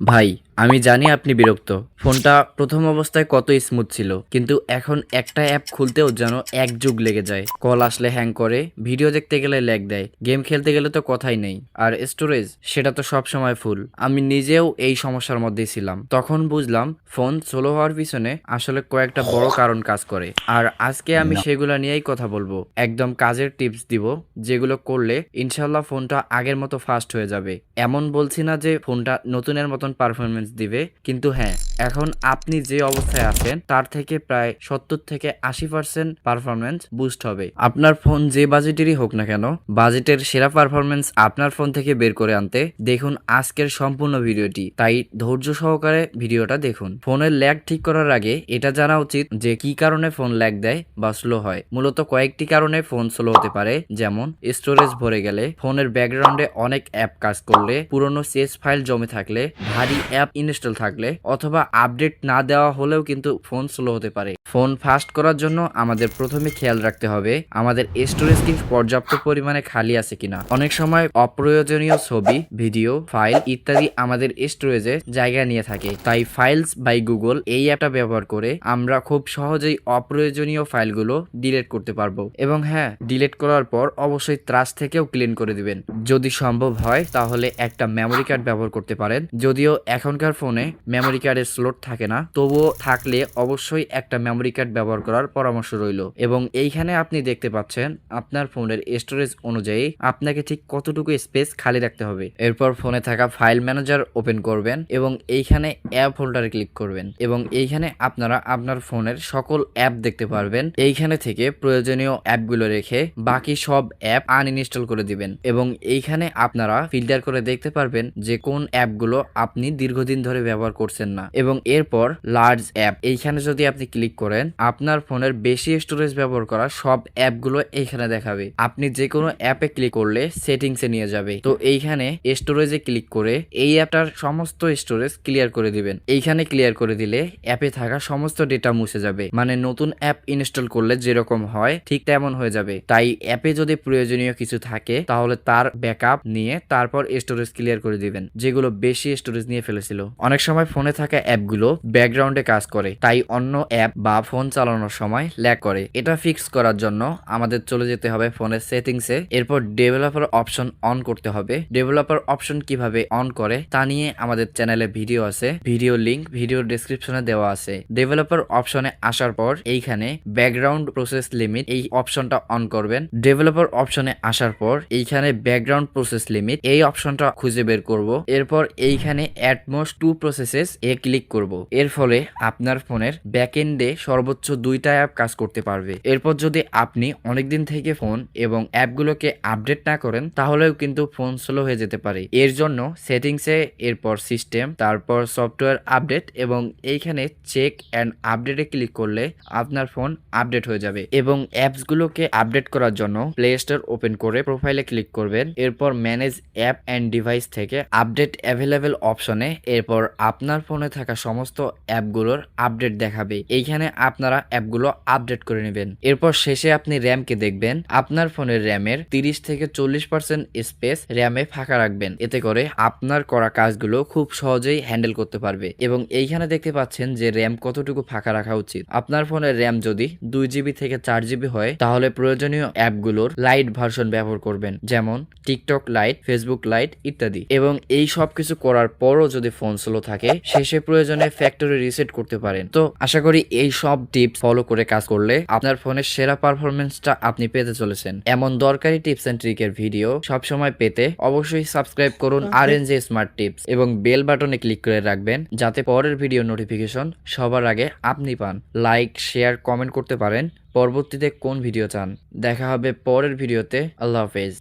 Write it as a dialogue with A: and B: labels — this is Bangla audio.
A: ভাই আমি জানি আপনি বিরক্ত। ফোনটা প্রথম অবস্থায় কত স্মুথ ছিল কিন্তু এখন একটা অ্যাপ খুলতেও যেন এক যুগ লেগে যায়। কল আসলে হ্যাং করে ভিডিও দেখতে গেলে ল্যাগ দেয় গেম খেলতে গেলে তো কথাই নেই। আর স্টোরেজ সেটা তো সব সময় ফুল আমি নিজেও এই সমস্যার মধ্যেই ছিলাম। তখন বুঝলাম ফোন স্লো হওয়ার পিছনে আসলে কয়েকটা বড় কারণ কাজ করে। আর আজকে আমি সেগুলো নিয়েই কথা বলব। একদম কাজের টিপস দিব যেগুলো করলে ইনশাল্লাহ ফোনটা আগের মতো ফাস্ট হয়ে যাবে। এমন বলছি না যে ফোনটা নতুনের মতন পারফরমেন্স দিবে কিন্তু হ্যাঁ এখন আপনি যে অবস্থায় আছেন, তার থেকে প্রায় সত্তর থেকে আশি পার্সেন্ট পারফরমেন্স বুস্ট হবে। আপনার ফোন যে বাজেটেরই হোক না কেন বাজেটের সেরা পারফরমেন্স আপনার ফোন থেকে বের করে আনতে দেখুন আজকের সম্পূর্ণ ভিডিওটি। তাই ধৈর্য সহকারে ভিডিওটা দেখুন। ফোনের ল্যাগ ঠিক করার আগে এটা জানা উচিত যে কি কারণে ফোন ল্যাগ দেয় বা স্লো হয়। মূলত কয়েকটি কারণে ফোন স্লো হতে পারে, যেমন স্টোরেজ ভরে গেলে ফোনের ব্যাকগ্রাউন্ডে অনেক অ্যাপ কাজ করলে, পুরনো সেস ফাইল জমে থাকলে, ভারী অ্যাপ ইনস্টল থাকলে, অথবা আপডেট না দেওয়া হলেও কিন্তু ফোন স্লো হতে পারে। ফোন ফাস্ট করার জন্য আমাদের প্রথমে খেয়াল রাখতে হবে, আমাদের স্টোরেজ কি পর্যাপ্ত পরিমাণে খালি আছে কিনা। অনেক সময় অপ্রয়োজনীয় ছবি, ভিডিও, ফাইল ইত্যাদি আমাদের স্টোরেজে জায়গা নিয়ে থাকে। তাই ফাইলস বাই গুগল এই অ্যাপটা ব্যবহার করে আমরা খুব সহজেই অপ্রয়োজনীয় ফাইলগুলো ডিলিট করতে পারব। এবং হ্যাঁ ডিলিট করার পর অবশ্যই ত্রাস থেকেও ক্লিন করে দিবেন। যদি সম্ভব হয়, তাহলে একটা মেমোরি কার্ড ব্যবহার করতে পারেন। যদিও এখনকার ফোনে মেমোরি কার্ডের স্লট থাকে না, তবুও থাকলে অবশ্যই একটা মেমোরি কার্ড ব্যবহার করার পরামর্শ রইল। এবং এইখানে আপনি দেখতে পাচ্ছেন আপনার ফোনের স্টোরেজ অনুযায়ী আপনাকে ঠিক কতটুকু স্পেস খালি রাখতে হবে। এরপর ফোনে থাকা ফাইল ম্যানেজার ওপেন করবেন এবং এইখানে অ্যাপ হোল্ডারে ক্লিক করবেন এবং এইখানে আপনারা আপনার ফোনের সকল অ্যাপ দেখতে পারবেন। এইখানে থেকে প্রয়োজনীয় অ্যাপগুলো রেখে বাকি সব অ্যাপ আনইনস্টল করে দিবেন এবং এইখানে আপনারা ফিল্টার করে দেখতে পারবেন যে কোন অ্যাপগুলো আপনি দীর্ঘদিন ধরে ব্যবহার করছেন না। এবং এরপর লার্জ অ্যাপ এইখানে যদি আপনি ক্লিক করেন, আপনার ফোনের বেশি স্টোরেজ ব্যবহার করা সব অ্যাপগুলো এইখানে দেখাবে। আপনি যে কোনো অ্যাপে ক্লিক করলে সেটিংসে নিয়ে যাবে। তো এইখানে স্টোরেজে ক্লিক করে এই অ্যাপটার সমস্ত স্টোরেজ ক্লিয়ার করে দিবেন। এইখানে ক্লিয়ার করে দিলে অ্যাপে থাকা সমস্ত ডেটা মুছে যাবে। মানে নতুন অ্যাপ ইনস্টল করলে যেরকম হয়, ঠিক তেমন হয়ে যাবে। তাই অ্যাপে যদি প্রয়োজনীয় কিছু থাকে, তাহলে তার ব্যাকআপ নিয়ে তারপর স্টোরেজ ক্লিয়ার করে দিবেন, যেগুলো বেশি স্টোরেজ নিয়ে ফেলেছিল। অনেক সময় ফোনে থাকা অ্যাপগুলো ব্যাকগ্রাউন্ডে কাজ করে, তাই অন্য অ্যাপ বা ফোন চালানোর সময় ল্যাগ করে। এটা ফিক্স করার জন্য আমাদের চলে যেতে হবে ফোনের সেটিংসে, এরপর ডেভেলপার অপশন অন করতে হবে। ডেভেলপার অপশন কীভাবে অন করে তা নিয়ে আমাদের চ্যানেলে ভিডিও আছে, ভিডিও লিংক ভিডিও ডেসক্রিপশনে দেওয়া আছে। ডেভেলপার অপশনে আসার পর এইখানে ব্যাকগ্রাউন্ড প্রসেস লিমিট এই অপশনটা অন করবেন। ডেভেলপার অপশনে আসার পর এইখানে ব্যাকগ্রাউন্ড প্রসেস লিমিট এই অপশনটা খুঁজে বের করব। এরপর এইখানে অ্যাটমোস্ট টু প্রসেসেস এ ক্লিক করব। এর ফলে আপনার ফোনের ব্যাকএন্ডে সর্বোচ্চ দুইটা অ্যাপ কাজ করতে পারবে। এরপর যদি আপনি অনেকদিন থেকে ফোন এবং অ্যাপগুলোকে আপডেট না করেন, তাহলেও কিন্তু ফোন স্লো হয়ে যেতে পারে। এর জন্য সেটিংসে এরপর সিস্টেম তারপর সফটওয়্যার আপডেট এবং এইখানে চেক অ্যান্ড আপডেটে ক্লিক করলে আপনার ফোন আপডেট হয়ে যাবে এবং অ্যাপসগুলোকে আপডেট করার জন্য প্লে স্টোর ওপেন করে প্রোফাইলে ক্লিক করবেন। এরপর ম্যানেজ অ্যাপ অ্যান্ড ডিভাইস থেকে আপডেট অ্যাভেলেবেল অপশনে এরপর আপনার ফোনে থাকা সমস্ত অ্যাপগুলোর আপডেট দেখাবে। এইখানে আপনারা অ্যাপগুলো আপডেট করে নেবেন। এরপর শেষে আপনি র্যামকে দেখবেন। আপনার ফোনের র্যামের তিরিশ থেকে চল্লিশ পার্সেন্ট স্পেস র্যামে ফাঁকা রাখবেন। এতে করে আপনার করা কাজগুলো খুব সহজেই হ্যান্ডেল করতে পারবে। এবং এইখানে দেখতে পাচ্ছেন যে র্যাম কতটুকু ফাঁকা রাখা উচিত। আপনার ফোনের র্যাম যদি দুই জিবি থেকে চার জিবি হয়, তাহলে প্রয়োজনীয় অ্যাপগুলোর লাইট ভার্সন ব্যবহার করবেন। যেমন টিকটক লাইট, ফেসবুক লাইট ইত্যাদি। এবং এই সব কিছু করার পরও যদি ফোন স্লো থাকে, শেষে প্রয়োজনে ফ্যাক্টরি রিসেট করতে পারেন। তো আশা করি এই সব টিপস ফলো করে কাজ করলে আপনার ফোনের সেরা পারফরমেন্সটা আপনি পেতে চলেছেন। এমন দরকারি টিপস এন্ড ট্রিকের ভিডিও সবসময় পেতে অবশ্যই সাবস্ক্রাইব করুন আর এন জে স্মার্ট টিপস এবং বেল বাটনে ক্লিক করে রাখবেন যাতে পরের ভিডিও নোটিফিকেশন সবার আগে আপনি পান। লাইক শেয়ার কমেন্ট করতে পারেন। পরবর্তীতে কোন ভিডিও চান? দেখা হবে পরের ভিডিওতে আল্লাহ হাফেজ।